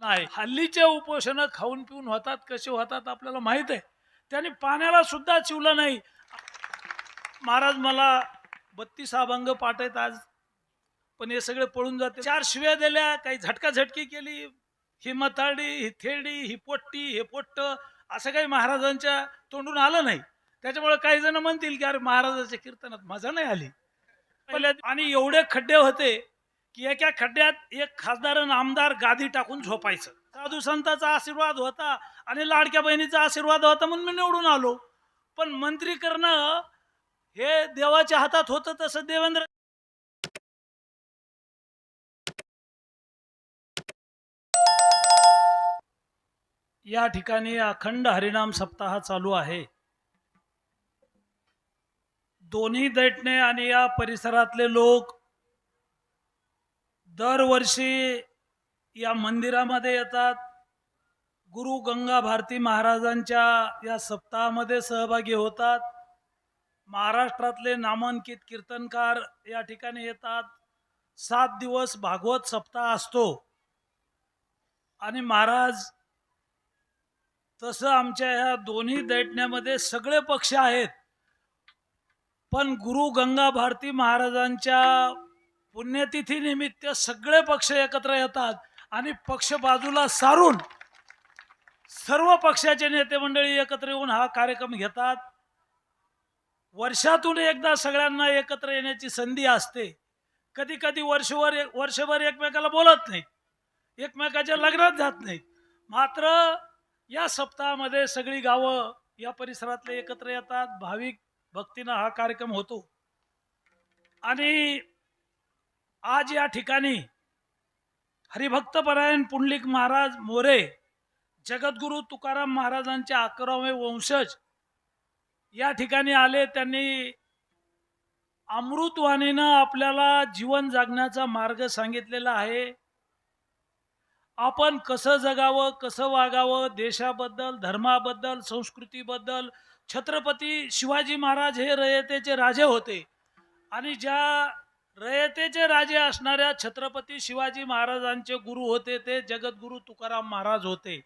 नाही. हल्लीचे उपोषण खाऊन पिऊन होतात कसे होतात आपल्याला माहीत आहे. त्यांनी पाण्याला सुद्धा चिवलं नाही. महाराज मला बत्तीस अभंग पाठ आहेत आज पण हे सगळे पळून जाते. चार शिव्या दिल्या काही झटका झटकी केली. ही मथाडी ही थेडी ही पोट्टी हे पोट्ट असं काही महाराजांच्या तोंडून आलं नाही. त्याच्यामुळे काही जण म्हणतील की अरे महाराजाच्या कीर्तनात मजा नाही आली. आणि एवढे खड्डे होते की एका खड्ड्यात एक खासदार आणि आमदार गादी टाकून झोपायचं. साधू संतांचा आशीर्वाद होता आणि लाडक्या बहिणीचा आशीर्वाद होता म्हणून मी निवडून आलो. पण मंत्री करणं हे देवाच्या हातात होतं तसं देवेंद्र या ठिकाणी अखंड हरिनाम सप्ताह चालू आहे. दोन्ही दैटणे आणि या परिसरातले लोक दरवर्षी या मंदिरामध्ये येतात. गुरु गंगा भारती महाराजांच्या या सप्ताहामध्ये सहभागी होतात. महाराष्ट्रातले नामांकित कीर्तनकार या ठिकाणी येतात. सात दिवस भागवत सप्ताह असतो. आणि महाराज तसं आमच्या ह्या दोन्ही दैटण्यामध्ये सगळे पक्ष आहेत. पण गुरु गंगा भारती महाराजांच्या पुण्यतिथीनिमित्त सगळे पक्ष एकत्र येतात आणि पक्ष बाजूला सारून सर्व पक्षाचे नेते मंडळी एकत्र येऊन हा कार्यक्रम घेतात. वर्षातून एकदा सगळ्यांना एकत्र येण्याची संधी असते. कधी कधी वर्षभर वर्षभर एकमेकाला बोलत नाही एकमेकाच्या लग्नात जात नाही मात्र या सप्ताहामध्ये सगळी गावं या परिसरातले एकत्र येतात. भाविक भक्तीनं हा कार्यक्रम होतो. आणि आज या ठिकाणी हरिभक्तपरायण पुंडलिक महाराज मोरे जगद्गुरु तुकाराम महाराजांचे अकरावे वंशज या ठिकाणी आले. त्यांनी अमृतवाणीनं आपल्याला जीवन जगण्याचा मार्ग सांगितलेला आहे. आपण कसं जगावं कसं वागावं देशाबद्दल धर्माबद्दल संस्कृतीबद्दल छत्रपती शिवाजी महाराज हे रयतेचे राजे होते. आणि ज्या रयतेचे राजे असणाऱ्या छत्रपती शिवाजी महाराजांचे गुरु होते ते जगद्गुरु तुकाराम महाराज होते.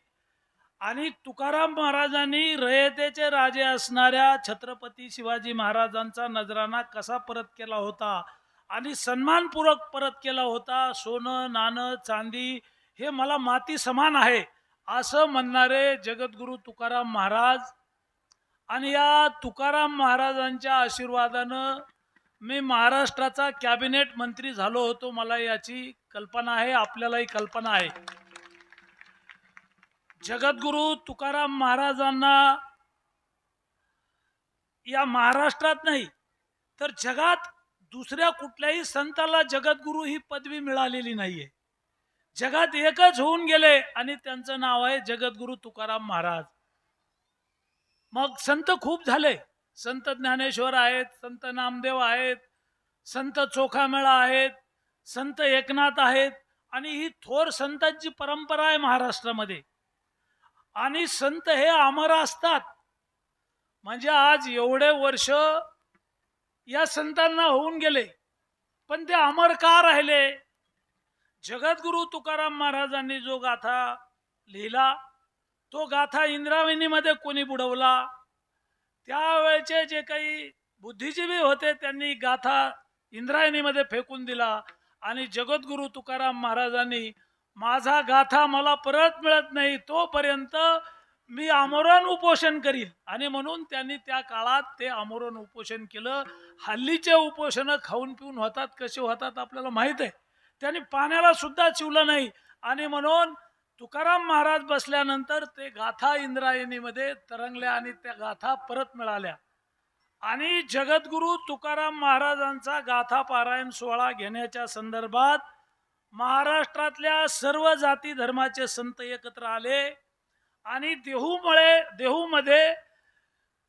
आणि तुकाराम महाराजांनी रयतेचे राजे असणाऱ्या छत्रपती शिवाजी महाराजांचा नजराणा कसा परत केला होता आणि सन्मानपूर्वक परत केला होता सोनं नाणं चांदी हे मला माती समान आहे असं म्हणणारे जगद्गुरु तुकाराम महाराज. आणि या तुकाराम महाराजांच्या आशीर्वादानं मी महाराष्ट्राचा कॅबिनेट मंत्री झालो होतो. मला याची कल्पना आहे आपल्यालाही कल्पना आहे. जगद्गुरु तुकाराम महाराजांना या महाराष्ट्रात नाही तर जगात दुसऱ्या कुठल्याही संताला जगद्गुरु ही पदवी मिळालेली नाहीये. जगात एकच होऊन गेले आणि त्यांचं नाव आहे जगद्गुरु तुकाराम महाराज. मग संत खूप झाले. संत ज्ञानेश्वर आहेत संत नामदेव आहेत संत चोखामेळा आहेत संत एकनाथ आहेत आणि ही थोर संतांची परंपरा आहे महाराष्ट्रामध्ये. आणि संत हे अमर असतात. म्हणजे आज एवढे वर्ष या संतांना होऊन गेले पण ते अमर का राहिले? जगद्गुरु तुकाराम महाराजांनी जो गाथा लिहिला तो गाथा इंद्राविणीमध्ये कोणी बुडवला? त्यावेळचे जे काही बुद्धिजीवी होते त्यांनी गाथा इंद्रायणीमध्ये फेकून दिला. आणि जगद्गुरु तुकाराम महाराजांनी माझा गाथा मला परत मिळत नाही तोपर्यंत मी आमरण उपोषण करीन. आणि म्हणून त्यांनी त्या काळात ते आमरण उपोषण केलं. हल्लीचे उपोषण खाऊन पिऊन होतात कसे होतात आपल्याला माहीत आहे. त्यांनी पाण्याला सुद्धा चिवलं नाही. आणि म्हणून तुकाराम महाराज बसल्यानंतर ते गाथा इंद्रायणीमध्ये तरंगल्या आणि त्या गाथा परत मिळाल्या. आणि जगद्गुरु तुकाराम महाराजांचा गाथा पारायण सोहळा घेण्याच्या संदर्भात महाराष्ट्रातल्या सर्व जाती धर्माचे संत एकत्र आले. आणि देहूमुळे देहूमध्ये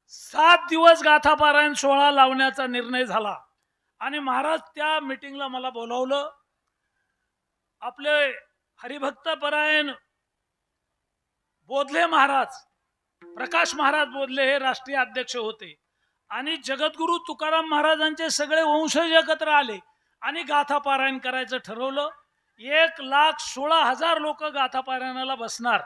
सात दिवस गाथा पारायण सोहळा लावण्याचा निर्णय झाला. आणि महाराज त्या मिटिंगला मला बोलावलं. आपले हरिभक्त परायण बोधले महाराज. प्रकाश महाराज बोधले हे राष्ट्रीय अध्यक्ष होते. आणि जगद्गुरु तुकाराम महाराजांचे सगळे वंशज एकत्र आले आणि गाथा पारायण करायचं ठरवलं. एक लाख सोळा हजार लोक गाथापारायणाला बसणार.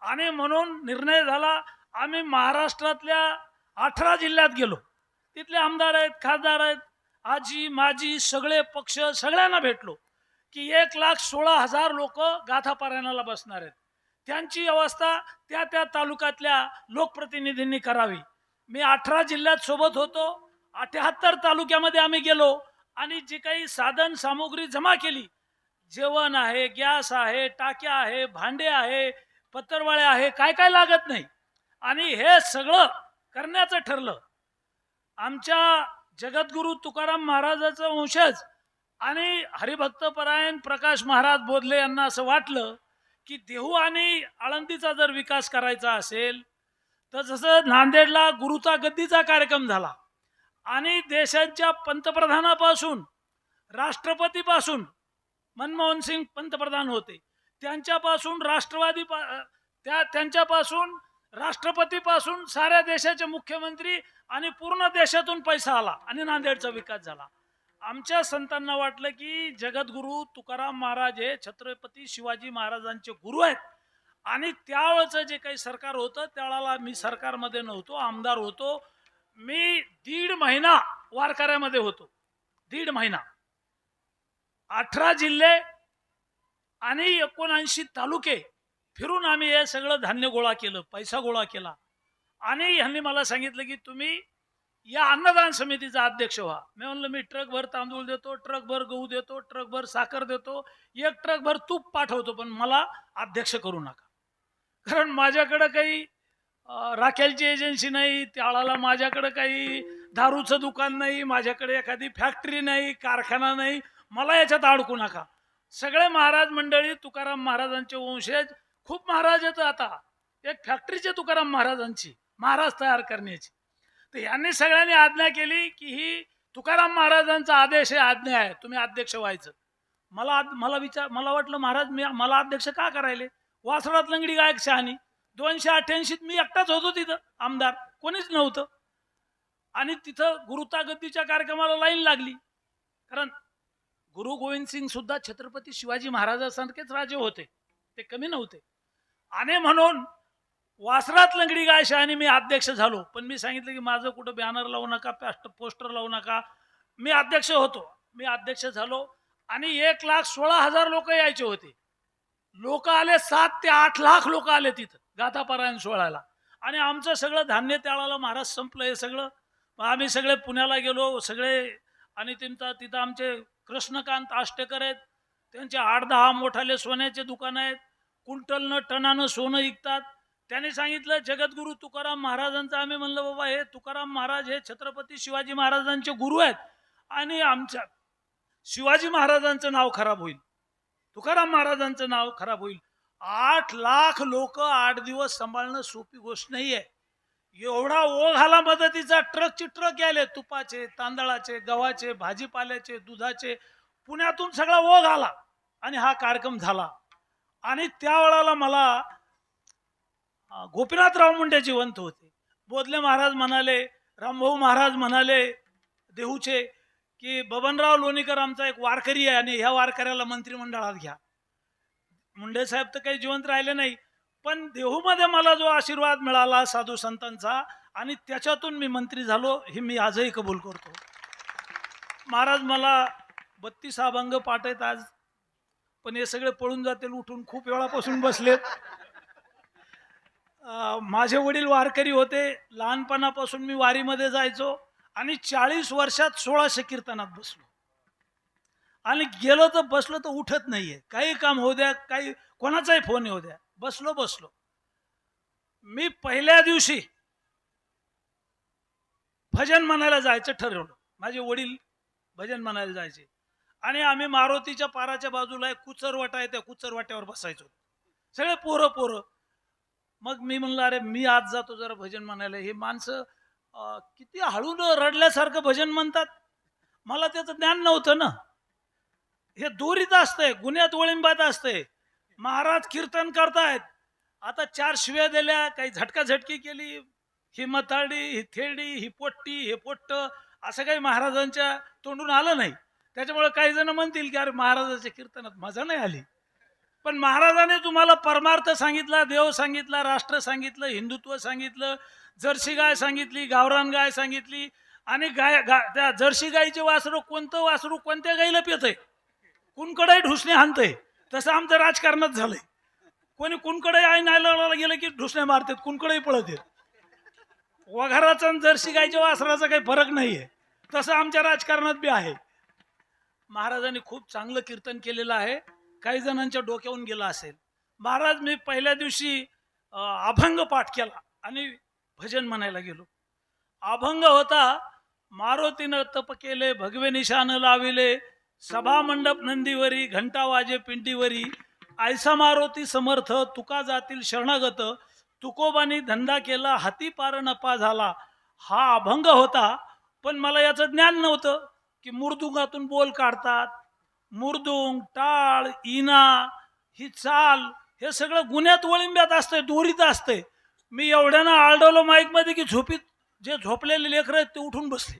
आणि म्हणून निर्णय झाला आम्ही महाराष्ट्रातल्या अठरा जिल्ह्यात गेलो. तिथले आमदार आहेत खासदार आहेत आजी माजी सगळे पक्ष सगळ्यांना भेटलो की एक लाख सोळा हजार लोक गाथापारायणाला बसणार आहेत. त्यांची व्यवस्था त्या त्या तालुक्यातल्या लोकप्रतिनिधींनी करावी. मी अठरा जिल्ह्यात सोबत होतो. अठ्याहत्तर तालुक्यामध्ये आम्ही गेलो आणि जी काही साधन सामुग्री जमा केली. जेवण आहे गॅस आहे टाक्या आहे भांडे आहे पत्रवाळे आहे काय काय लागत नाही. आणि हे सगळं करण्याचं ठरलं. आमच्या जगद्गुरू तुकाराम महाराजाचं वंशज आणि हरिभक्तपरायण प्रकाश महाराज बोधले यांना असं वाटलं की देहू आणि आळंदीचा जर विकास करायचा असेल तर जसं नांदेडला गुरुचा गद्दीचा कार्यक्रम झाला आणि देशाच्या पंतप्रधानापासून राष्ट्रपतीपासून मनमोहन सिंग पंतप्रधान होते त्यांच्यापासून राष्ट्रवादी पा- त्या त्यांच्यापासून राष्ट्रपतीपासून साऱ्या देशाचे मुख्यमंत्री आणि पूर्ण देशातून पैसा आला आणि नांदेडचा विकास झाला. आमच्या संतांना वाटलं की जगद्गुरु तुकाराम महाराज हे छत्रपती शिवाजी महाराजांचे गुरु आहेत. आणि त्यावेळेचं जे काही सरकार होतं त्यावेळेला मी सरकारमध्ये नव्हतो आमदार होतो. मी दीड महिना वारकऱ्यामध्ये होतो. दीड महिना. अठरा जिल्हे आणि एकोणऐंशी तालुके फिरून आम्ही हे सगळं धान्य गोळा केलं पैसा गोळा केला. आणि ह्यांनी मला सांगितलं की तुम्ही या अन्नदान समितीचा अध्यक्ष व्हा. मी म्हणलं मी ट्रकभर तांदूळ देतो ट्रकभर गहू देतो ट्रकभर साखर देतो एक ट्रकभर तूप पाठवतो पण मला अध्यक्ष करू नका. कारण माझ्याकडं काही राखेलची एजन्सी नाही त्याळाला माझ्याकडं काही दारूचं दुकान नाही माझ्याकडे एखादी फॅक्टरी नाही कारखाना नाही मला याच्यात अडकू नका. सगळे महाराज मंडळी तुकाराम महाराजांचे वंशज खूप महाराज येतं आता. एक फॅक्टरीचे तुकाराम महाराजांची महाराज तयार करण्याची. तर यांनी सगळ्यांनी आज्ञा केली की ही तुकाराम महाराजांचा आदेश आहे आज्ञा आहे. तुम्ही अध्यक्ष व्हायचं. मला मला विचार मला वाटलं महाराज मी मला अध्यक्ष का करायले? वासरात लंगडी गायक शहाणी. दोनशे अठ्ठ्याऐंशीत मी एकटाच होतो तिथं आमदार. कोणीच नव्हतं. आणि तिथं गुरुतागतीच्या कार्यक्रमाला लाईन लागली. कारण गुरु गोविंद सिंग सुद्धा छत्रपती शिवाजी महाराजांसारखेच राजे होते. ते कमी नव्हते. आणि म्हणून वासरात लंगडी गाय आणि मी अध्यक्ष झालो. पण मी सांगितलं की माझं कुठं बॅनर लावू नका पॅस्ट पोस्टर लावू नका. मी अध्यक्ष होतो. मी अध्यक्ष झालो आणि एक लाख सोळा हजार लोक यायचे होते. लोक आले सात ते आठ लाख लोक आले तिथं गाथापारायण सोहळ्याला. आणि आमचं सगळं धान्य त्याळाला महाराज संपलं हे सगळं. मग आम्ही सगळे पुण्याला गेलो सगळे आणि तिथं तिथं आमचे कृष्णकांत आष्टेकर आहेत. त्यांचे आठ दहा मोठाले सोन्याचे दुकान आहेत. कुंटलनं टनानं सोनं विकतात. त्याने सांगितलं जगद्गुरु तुकाराम महाराजांचं. आम्ही म्हणलं बाबा हे तुकाराम महाराज हे छत्रपती शिवाजी महाराजांचे गुरु आहेत आणि आमच्या शिवाजी महाराजांचं नाव खराब होईल. तुकाराम महाराजांचं नाव खराब होईल. आठ लाख लोक आठ दिवस सांभाळणं सोपी गोष्ट नाही आहे एवढा ओघ आला मदतीचा ट्रकची ट्रक यायले तुपाचे तांदळाचे गव्हाचे भाजीपाल्याचे दुधाचे. पुण्यातून सगळा ओघ आला आणि हा कार्यक्रम झाला. आणि त्या वेळाला मला गोपीनाथराव मुंडे जिवंत होते. बोधले महाराज म्हणाले रामभाऊ महाराज म्हणाले देहूचे की बबनराव लोणीकर आमचा एक वारकरी आहे आणि ह्या वारकऱ्याला मंत्रिमंडळात घ्या. मुंडे साहेब तर काही जिवंत राहिले नाही पण देहूमध्ये मला जो आशीर्वाद मिळाला साधू संतांचा आणि त्याच्यातून मी मंत्री झालो हे मी आजही कबूल करतो. महाराज मला बत्तीस अभंग पाठ आज पण हे सगळे पळून जातील उठून खूप वेळापासून बसलेत. माझे वडील वारकरी होते. लहानपणापासून मी वारीमध्ये जायचो आणि चाळीस वर्षात सोळाशे कीर्तनात बसलो. आणि गेलो तर बसलो तर उठत नाहीये. काही काम होऊ द्या काही कोणाचाही फोन येऊ द्या. बसलो बसलो. मी पहिल्या दिवशी भजन म्हणायला जायचं ठरवलं. माझे वडील भजन म्हणायला जायचे. आणि आम्ही मारुतीच्या पाराच्या बाजूला एक कुचरवाटा आहे त्या कुचरवाट्यावर बसायचो. सगळे पोरं पोरं. मग मी म्हणलं अरे मी आज जातो जरा भजन म्हणायला. हे माणसं किती हळून रडल्यासारखं भजन म्हणतात. मला त्याचं ज्ञान नव्हतं ना. हे दोरीत असतंय गुन्ह्यात वळिंबात असतंय. महाराज कीर्तन करतायत. आता चार शिव्या दिल्या काही झटका झटकी केली. ही मथाडी ही थेडी ही पोट्टी हे पोट्ट असं काही महाराजांच्या तोंडून आलं नाही. त्याच्यामुळे काही जण म्हणतील की अरे महाराजाच्या कीर्तनात मजा नाही आली. पण महाराजाने तुम्हाला परमार्थ सांगितला देव सांगितला राष्ट्र सांगितलं हिंदुत्व सांगितलं जर्सी गाय सांगितली गावरान गाय सांगितली आणि गाय गा त्या जर्सी गायीचे वासरू कोणतं वासरू कोणत्या गाईला आहे कुणकडे ढुसणे हाणतंय. तसं आमचं राजकारणात झालंय. कोणी कुणकडे आई नायला गेलं की ढुसणे मारतात कुणकडे पळत येत. वघाराचा आणि जर्सी गायच्या वासराचा काही फरक नाही आहे तसं आमच्या राजकारणात बी आहे. महाराजांनी खूप चांगलं कीर्तन केलेलं आहे. काही जणांच्या डोक्याहून गेला असेल. महाराज मी पहिल्या दिवशी अभंग पाठ केला आणि भजन म्हणायला गेलो. अभंग होता मारुतीनं तप केले भगवे निशान लाविले सभा मंडप नंदीवरी घंटा वाजे पिंटीवरी आयसा मारुती समर्थ तुका जातील शरणागत तुकोबानी धंदा केला हाती पार नपा झाला. हा अभंग होता पण मला याचं ज्ञान नव्हतं की मृदुंगातून बोल काढतात मुरदुंग टाळ इना ही चाल हे सगळं गुन्ह्यात वळिंब्यात असतंय दोरीत असतंय. मी एवढ्यानं आळडवलो माईकमध्ये की झोपीत जे झोपलेले लेकरं आहेत ते उठून बसले.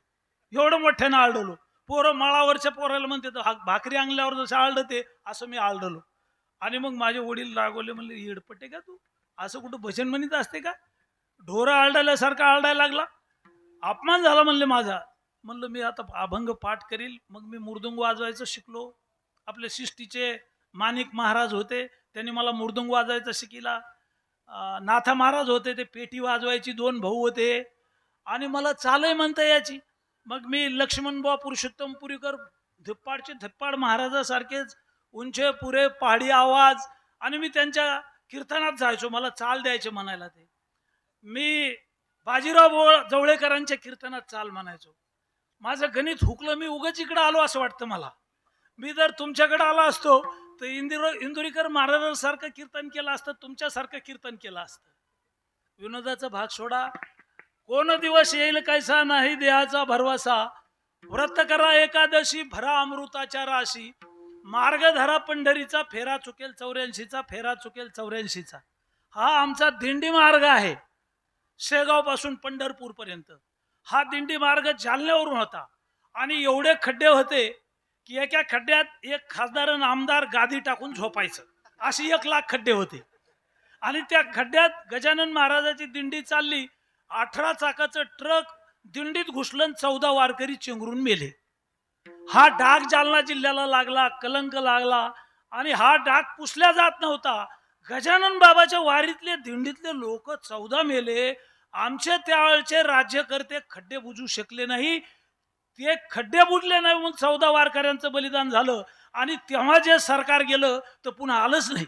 एवढं मोठ्यानं आळडवलो पोरं माळावरच्या पोराला म्हणते तर हा- भाकरी अंगल्यावर जसं आळडते असं मी आळडलो आणि मग माझे वडील रागवले म्हणले येडपट्टे का तू? असं कुठं भजन म्हणत असते का? ढोरं आळडायल्यासारखा आळडायला लागला? अपमान झाला म्हणले माझा. म्हणलं मी आता अभंग पाठ करील मग मी मृदुंग वाजवायचं शिकलो आपले शिष्टीचे माणिक महाराज होते. त्यांनी मला मृदुंग वाजायचं शिकिला नाथा महाराज होते ते पेटी वाजवायची दोन भाऊ होते. आणि मला चालय म्हणता याची मग मी लक्ष्मणबा पुरुषोत्तम पुरीकर धप्पाडचे धप्पाड महाराजासारखेच उंचे पुरे पहाडी आवाज आणि मी त्यांच्या कीर्तनात जायचो. मला चाल द्यायचे म्हणायला ते. मी बाजीराव बोळ जवळेकरांच्या कीर्तनात चाल म्हणायचो. माझं गणित हुकलं मी उगाच इकडं आलो असं वाटतं मला. मी जर तुमच्याकडे आला असतो तर इंदिर इंदुरीकर महाराजांसारखं कीर्तन केलं असतं तुमच्यासारखं कीर्तन केलं असतं. विनोदाचा भाग सोडा. कोण दिवस येईल कैसा नाही देहाचा भरवसा. व्रत करा एकादशी भरा अमृताच्या राशी. मार्ग धरा पंढरीचा फेरा चुकेल चौऱ्याऐंशीचा फेरा चुकेल चौऱ्याऐंशीचा. हा आमचा दिंडी मार्ग आहे. शेगावपासून पंढरपूर पर्यंत हा दिंडी मार्ग जालन्यावरून होता. आणि एवढे खड्डे होते की एका खड्ड्यात एक खासदार आणि आमदार गादी टाकून झोपायचं. अशी एक लाख खड्डे होते. आणि त्या खड्ड्यात गजानन महाराजाची दिंडी चालली. अठरा चाकाचं ट्रक दिंडीत घुसलं चौदा वारकरी चिंगरून मेले. हा डाग जालना जिल्ह्याला लागला कलंक लागला आणि हा डाग पुसल्या जात नव्हता. गजानन बाबाच्या वारीतले दिंडीतले लोक चौदा मेले. आमचे त्यावेळचे राज्यकर्ते खड्डे बुजू शकले नाही. ते खड्डे बुडले नाही म्हणून चौदा वारकऱ्यांचं बलिदान झालं. आणि तेव्हा जे सरकार गेलं तर पुन्हा आलंच नाही.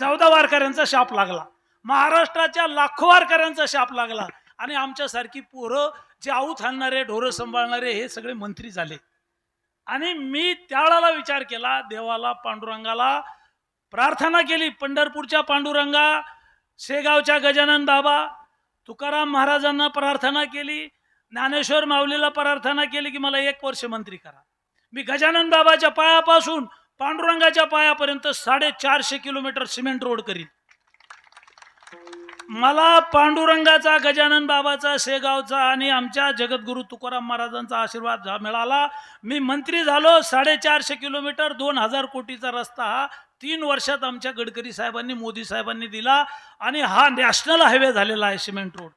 चौदा वारकऱ्यांचा शाप लागला. महाराष्ट्राच्या लाखो वारकऱ्यांचा शाप लागला. आणि आमच्यासारखी पोरं जे आऊत हाणणारे ढोरं सांभाळणारे हे सगळे मंत्री झाले. आणि मी त्यावेळेला विचार केला देवाला पांडुरंगाला प्रार्थना केली. पंढरपूरच्या पांडुरंगा शेगावच्या गजानन बाबा तुकाराम महाराजांना प्रार्थना केली. ज्ञानेश्वर माऊलीला प्रार्थना केली की मला एक वर्ष मंत्री करा. मी गजानन बाबाच्या पायापासून पांडुरंगाच्या पायापर्यंत साडेचारशे किलोमीटर सिमेंट रोड करीन. मला पांडुरंगाचा गजानन बाबाचा शेगावचा आणि आमच्या जगद्गुरु तुकाराम महाराजांचा आशीर्वाद झा- मिळाला. मी मंत्री झालो साडेचारशे किलोमीटर दोन हजार कोटीचा रस्ता हा तीन वर्षात आमच्या गडकरी साहेबांनी मोदी साहेबांनी दिला आणि हा नॅशनल हायवे झालेला आहे सिमेंट रोड.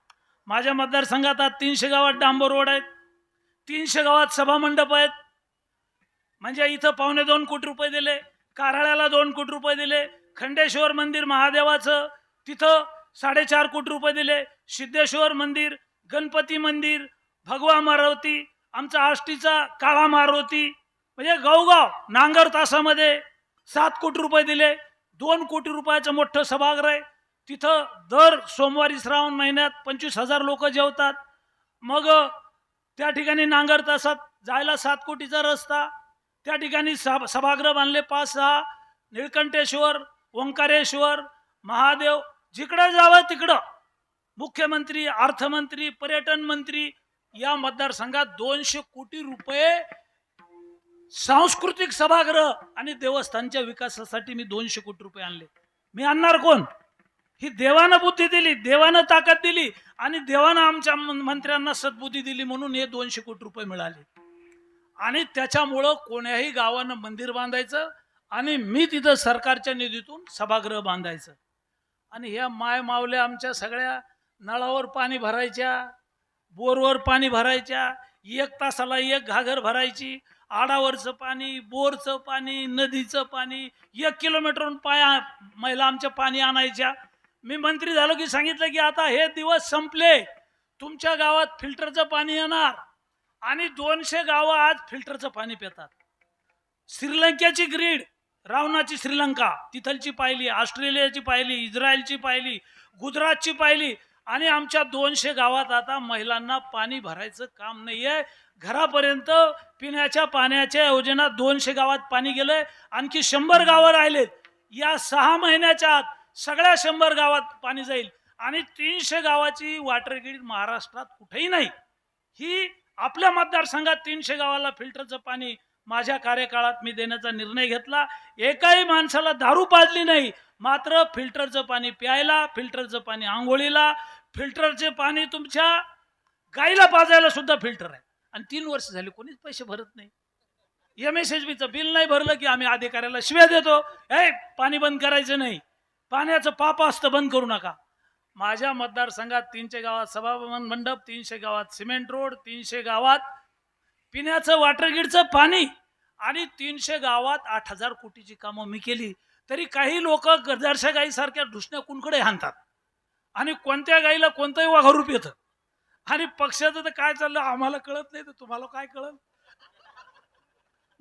माझ्या मतदारसंघात आज तीनशे गावात डांबर रोड आहेत. तीनशे गावात सभामंडप आहेत. म्हणजे इथं पावणे दोन कोटी रुपये दिले कारळ्याला दोन कोटी रुपये दिले खंडेश्वर मंदिर महादेवाचं तिथं साडेचार कोटी रुपये दिले सिद्धेश्वर मंदिर गणपती मंदिर भगवा मारुती आमचा आष्टीचा काळा मारुती म्हणजे गावगाव नांगर तासामध्ये सात कोटी रुपये दिले दोन कोटी रुपयाचं मोठं सभागृह आहे. तिथं दर सोमवारी श्रावण महिन्यात पंचवीस हजार लोक जेवतात. मग त्या ठिकाणी नांगर तासात जायला सात कोटीचा रस्ता त्या ठिकाणी सभा सभागृह बांधले पाच सहा निळकंठेश्वर ओंकारेश्वर महादेव जिकडं जावं तिकडं. मुख्यमंत्री अर्थमंत्री पर्यटन मंत्री या मतदारसंघात दोनशे कोटी रुपये सांस्कृतिक सभागृह आणि देवस्थानच्या विकासासाठी मी दोनशे कोटी रुपये आणले. मी आणणार कोण? ही देवानं बुद्धी दिली देवानं ताकद दिली आणि देवानं आमच्या मंत्र्यांना सद्बुद्धी दिली म्हणून हे दोनशे कोटी रुपये मिळाले. आणि त्याच्यामुळं कोण्याही गावानं मंदिर बांधायचं आणि मी तिथं सरकारच्या निधीतून सभागृह बांधायचं. आणि ह्या माय मावल्या आमच्या सगळ्या नळावर पाणी भरायच्या बोरवर पाणी भरायच्या एक तासाला एक घागर भरायची आडावरचं पाणी बोरचं पाणी नदीचं पाणी एक किलोमीटरहून पाया महिला आमच्या पाणी आणायच्या. मी मंत्री झालो की सांगितलं की आता हे दिवस संपले. तुमच्या गावात फिल्टरचं पाणी येणार आणि दोनशे गावं आज फिल्टरचं पाणी पितात. श्रीलंकेची ग्रीड रावणाची श्रीलंका तिथलची पाहिली ऑस्ट्रेलियाची पाहिली इस्रायलची पाहिली गुजरातची पाहिली आणि आमच्या दोनशे गावात आता महिलांना पाणी भरायचं काम नाही आहे घरापर्यंत पिण्याच्या पाण्याच्या योजना दोनशे गावात पाणी गेलंय. आणखी शंभर गावं राहिलेत. या सहा महिन्याच्या आत सगळ्या शंभर गावात पाणी जाईल. आणि तीनशे गावाची वॉटर ग्रीड महाराष्ट्रात कुठेही नाही. ही आपल्या मतदारसंघात तीनशे गावाला फिल्टरचं पाणी माझ्या कार्यकाळात मी देण्याचा निर्णय घेतला. एकाही माणसाला दारू पाजली नाही. मात्र फिल्टरचं पाणी प्यायला फिल्टरचं पाणी आंघोळीला फिल्टरचे पाणी तुमच्या गाईला पाजायला सुद्धा फिल्टर आहे. आणि तीन वर्ष झाली कोणीच पैसे भरत नाही. एम एस एच बीचं बिल नाही भरलं की आम्ही अधिकाऱ्याला शिव्या देतो. हे पाणी बंद करायचं नाही. पाण्याचं पाप असतं बंद करू नका. माझ्या मतदारसंघात तीनशे गावात सभाभवन मंडप तीनशे गावात सिमेंट रोड तीनशे गावात पिण्याचं वॉटर पाणी आणि तीनशे गावात आठ हजार कोटीची कामं मी केली. तरी काही लोक गरजारशा गाईसारख्या ढुसण्या कुणकडे हाणतात. आणि कोणत्या गाईला कोणतंही वाघरूप येतं. आणि पक्षाचं तर काय चाललं आम्हाला कळत नाही तर तुम्हाला काय कळलं?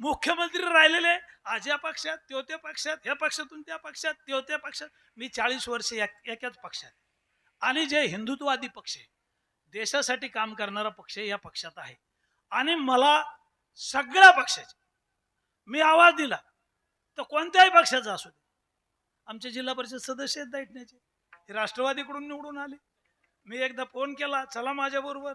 मुख्यमंत्री राहिलेले आज या पक्षात त्यो त्या पक्षात ह्या पक्षातून त्या पक्षात त्यो त्या पक्षात. मी चाळीस वर्ष या- एकाच पक्षात. आणि जे हिंदुत्ववादी पक्ष आहे देशासाठी काम करणारा पक्ष या पक्षात आहे. आणि मला सगळ्या पक्षाचे मी आवाज दिला तर कोणत्याही पक्षाचा असू दे. आमचे जिल्हा परिषद सदस्य आहेत दैठण्याचे हे राष्ट्रवादीकडून निवडून आले. मी एकदा फोन केला चला माझ्याबरोबर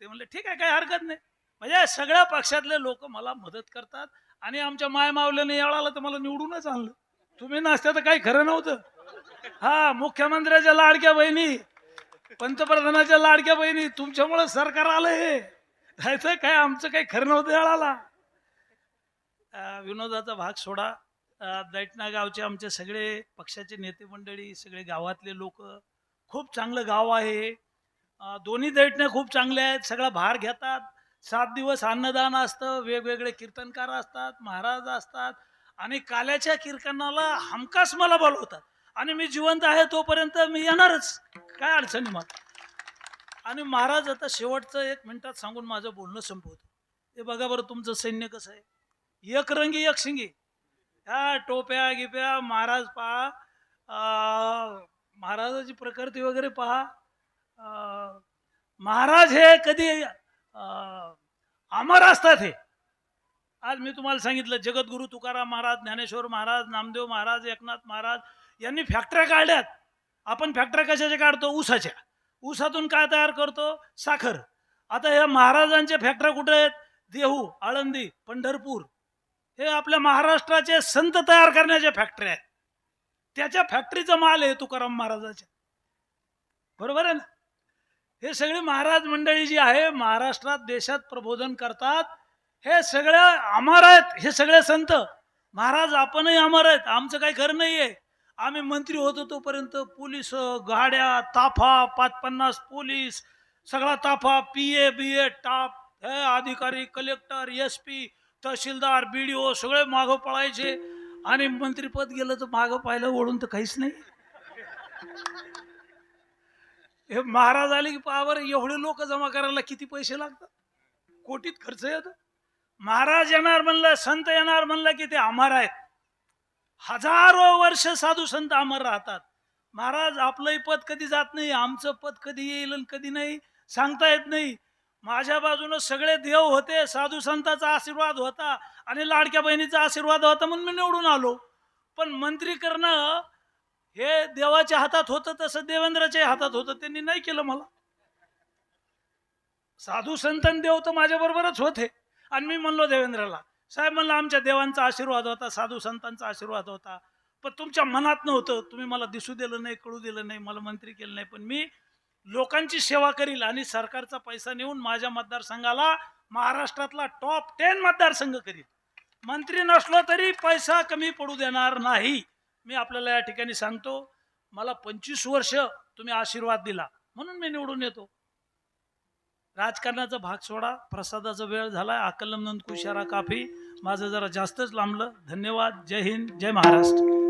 ते म्हणले ठीक आहे काही हरकत नाही. म्हणजे सगळ्या पक्षातले लोक मला मदत करतात आणि आमच्या माय मावल्याने याळाला तर मला निवडूनच आणलं. तुम्ही नसत्या तर काही खरं नव्हतं. हा मुख्यमंत्र्याच्या लाडक्या बहिणी पंतप्रधानाच्या लाडक्या बहिणी तुमच्यामुळे सरकार आलं हे. राहायचं काय आमचं काही खरं नव्हतं याळाला. विनोदाचा भाग सोडा. दैटना गावचे आमचे सगळे पक्षाचे नेते मंडळी सगळे गावातले लोक. खूप चांगलं गाव आहे दोन्ही दैटण्या खूप चांगले आहेत सगळा भार घेतात. सात दिवस अन्नदान असतं वेगवेगळे कीर्तनकार असतात महाराज असतात आणि काल्याच्या कीर्तनाला हमखास मला बोलवतात. आणि मी जिवंत आहे तोपर्यंत मी येणारच. काय अडचणी मला? आणि महाराज आता शेवटचं एक मिनिटात सांगून माझं बोलणं संपवतो. हे बघा बरं तुमचं सैन्य कसं आहे. एक रंगी एक शिंगी. ह्या टोप्या गिप्या महाराज पहा. महाराजाची प्रकृती वगैरे पहा. महाराज हे कधी अमर असतात हे. आज मी तुम्हाला सांगितलं जगद्गुरु तुकाराम महाराज ज्ञानेश्वर महाराज नामदेव महाराज एकनाथ महाराज यांनी फॅक्टऱ्या काढल्यात. आपण फॅक्टऱ्या कशाच्या काढतो? ऊसाच्या. ऊसातून काय तयार करतो? साखर. आता या महाराजांच्या फॅक्टऱ्या कुठे आहेत? देहू आळंदी पंढरपूर. हे आपल्या महाराष्ट्राचे संत तयार करण्याच्या फॅक्टऱ्या आहेत. त्याच्या फॅक्टरीचा माल आहे तुकाराम महाराजाच्या. बरोबर आहे ना? हे सगळे महाराज मंडळी जी आहे महाराष्ट्रात देशात प्रबोधन करतात. हे सगळं अमर आहेत हे सगळे संत. महाराज आपणही अमर आहेत आमचं काही खरं आहे आम्ही मंत्री होतो तोपर्यंत पोलीस गाड्या ताफा पाच पन्नास पोलीस सगळा ताफा पी ए बी ए टाप हे अधिकारी कलेक्टर एस पी तहसीलदार बी डी ओ सगळे मागं पळायचे. आणि मंत्रीपद गेलं तर मागं पाहिलं ओढून तर काहीच नाही. हे महाराज आले की पावर एवढे लोक जमा करायला किती पैसे लागतात? कोटीत खर्च येतो. महाराज येणार म्हणलं संत येणार म्हणलं की ते अमर आहेत. हजारो वर्ष साधू संत अमर राहतात. महाराज आपलंही पद कधी जात नाही आमचं पद कधी येईल आणि कधी नाही सांगता येत नाही. माझ्या बाजूनं सगळे देव होते साधू संताचा आशीर्वाद होता आणि लाडक्या बहिणीचा आशीर्वाद होता म्हणून मी निवडून आलो. पण मंत्री करणं हे देवाच्या हातात होतं तसं देवेंद्राच्या हातात होतं. त्यांनी नाही केलं मला. साधू संतन देव तर माझ्या बरोबरच होते. आणि मी म्हणलो देवेंद्रला साहेब म्हणलं आमच्या देवांचा आशीर्वाद होता साधू संतांचा आशीर्वाद होता. पण तुमच्या मनात नव्हतं. तुम्ही मला दिसू दिलं नाही कळू दिलं नाही मला मंत्री केलं नाही. पण मी लोकांची सेवा करील आणि सरकारचा पैसा नेऊन माझ्या मतदारसंघाला महाराष्ट्रातला टॉप टेन मतदारसंघ करील. मंत्री नसलो तरी पैसा कमी पडू देणार नाही. मी आपल्याला या ठिकाणी सांगतो मला पंचवीस वर्ष तुम्ही आशीर्वाद दिला म्हणून मी निवडून येतो. राजकारणाचा भाग सोडा प्रसादाचा वेळ झालाय अकलम नंद कुशारा काफी. माझं जरा जास्तच लांबलं. धन्यवाद. जय हिंद. जय महाराष्ट्र.